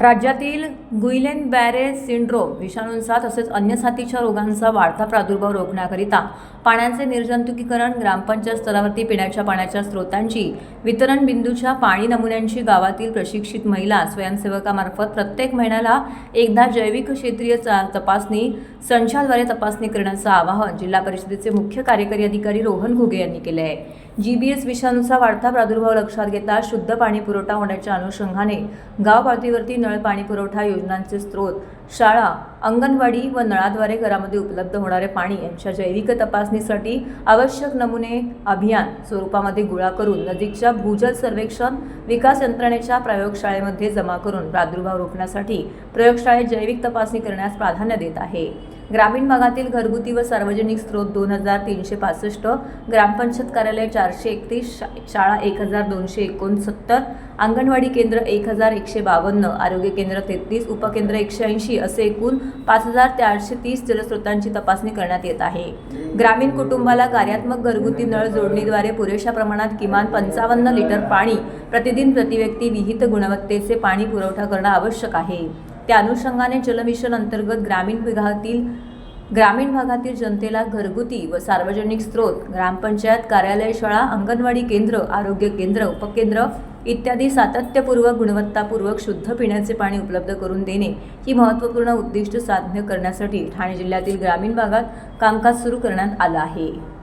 राज्यातील Guillain बॅरे syndrome विषाणूंचा तसेच अन्य साथीच्या रोगांचा वाढता प्रादुर्भाव रोखण्याकरिता पाण्याचे निर्जंतुकीकरण ग्रामपंचायत स्तरावरती पिण्याच्या पाण्याच्या स्रोतांची वितरण बिंदूच्या पाणी नमुन्यांची गावातील प्रशिक्षित महिला स्वयंसेवकामार्फत प्रत्येक महिन्याला एकदा जैविक क्षेत्रीय चा- तपासणी संचाद्वारे तपासणी करण्याचं आवाहन जिल्हा परिषदेचे मुख्य कार्यकारी अधिकारी रोहन घुगे यांनी केले आहे. जी बी एस विषाणूचा वाढता प्रादुर्भाव लक्षात घेता शुद्ध पाणी पुरवठा होण्याच्या अनुषंगाने गाव पातळीवरती नळ पाणी पुरवठा योजनांचे स्रोत शाळा अंगणवाडी व नळाद्वारे घरामध्ये उपलब्ध होणारे पाणी यांच्या जैविक तपासणीसाठी आवश्यक नमुने अभियान स्वरूपामध्ये गोळा करून नजीकच्या भूजल सर्वेक्षण विकास यंत्रणेच्या प्रयोगशाळेमध्ये जमा करून प्रादुर्भाव रोखण्यासाठी प्रयोगशाळेत जैविक तपासणी करण्यास प्राधान्य देत आहे. ग्रामीण भागातील घरगुती व सार्वजनिक स्रोत दोन हजार तीनशे पासष्ट ग्रामपंचायत कार्यालय चारशे एकतीस शाळा एक हजार दोनशे एकोणसत्तर अंगणवाडी केंद्र एक हजार एकशे बावन्न आरोग्य केंद्र तेहतीस उपकेंद्र एकशे ऐंशी असे एकूण पाच हजार चारशे तीस जलस्रोतांची तपासणी करण्यात येत आहे. ग्रामीण कुटुंबाला कार्यात्मक घरगुती नळ जोडणीद्वारे पुरेशा प्रमाणात किमान पंचावन्न लिटर पाणी प्रतिदिन प्रतिव्यक्ती विहित गुणवत्तेचे पाणी पुरवठा करणं आवश्यक आहे. त्या अनुषंगाने जलमिशन अंतर्गत ग्रामीण विभागातील ग्रामीण भागातील जनतेला घरगुती व सार्वजनिक स्रोत ग्रामपंचायत कार्यालय शाळा अंगणवाडी केंद्र आरोग्य केंद्र उपकेंद्र इत्यादी सातत्यपूर्वक गुणवत्तापूर्वक शुद्ध पिण्याचे पाणी उपलब्ध करून देणे ही महत्त्वपूर्ण उद्दिष्ट साध्य करण्यासाठी ठाणे जिल्ह्यातील ग्रामीण भागात कामकाज सुरू करण्यात आलं आहे.